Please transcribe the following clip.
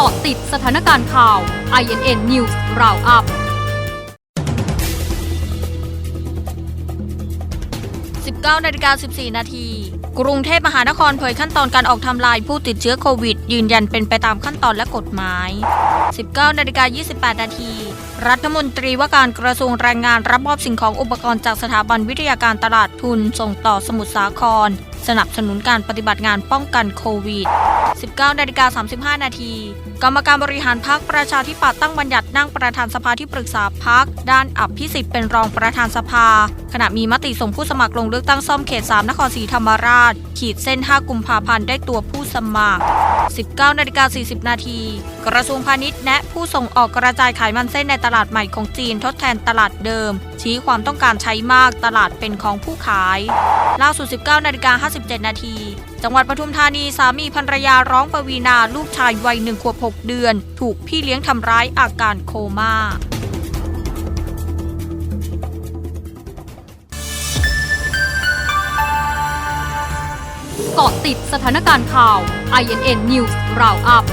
กาะติดสถานการณ์ข่าว INN News Roundup 19นาฬิกา14 นาที กรุงเทพมหานครเผยขั้นตอนการออกทำลายผู้ติดเชื้อโควิด ยืนยันเป็นไปตามขั้นตอนและกฎหมาย 19นาฬิกา28 นาที รัฐมนตรีว่าการกระทรวงแรงงานรับมอบสิ่งของอุปกรณ์จากสถาบันวิทยาการตลาดทุน ส่งต่อสมุทรสาคร สนับสนุนการปฏิบัติงานป้องกันโควิด 19นาฬิกา35 นาที กรรมการบริหารพักประชาธิปัตย์ตั้งบัญญัตินั่งประธานสภาที่ปรึกษาพัก ด้านอับพิสิทธิ์เป็นรองประธานสภา ขณะมีมติส่งผู้สมัครลงเลือกตั้งซ่อมเขต 3 นครศรีธรรมราช ขีดเส้น 5 กุมภาพันธ์ได้ตัวผู้สมัคร 19นาฬิกา40 นาที กระทรวงพาณิชย์แนะผู้ส่งออกกระจายขายมันเส้นในตลาดใหม่ของจีนทดแทนตลาดเดิม ชี้ความต้องการใช้มากตลาดเป็นของผู้ขายล่าสุด 19นาฬิกา57 นาที จังหวัดปทุมธานีสามีภรรยาร้องปวีนาลูกชายวัยหนึ่งขวบ 6 เดือน ถูกพี่เลี้ยงทำร้ายอาการโคม่าเกาะติดสถานการณ์ข่าว INN News Roundup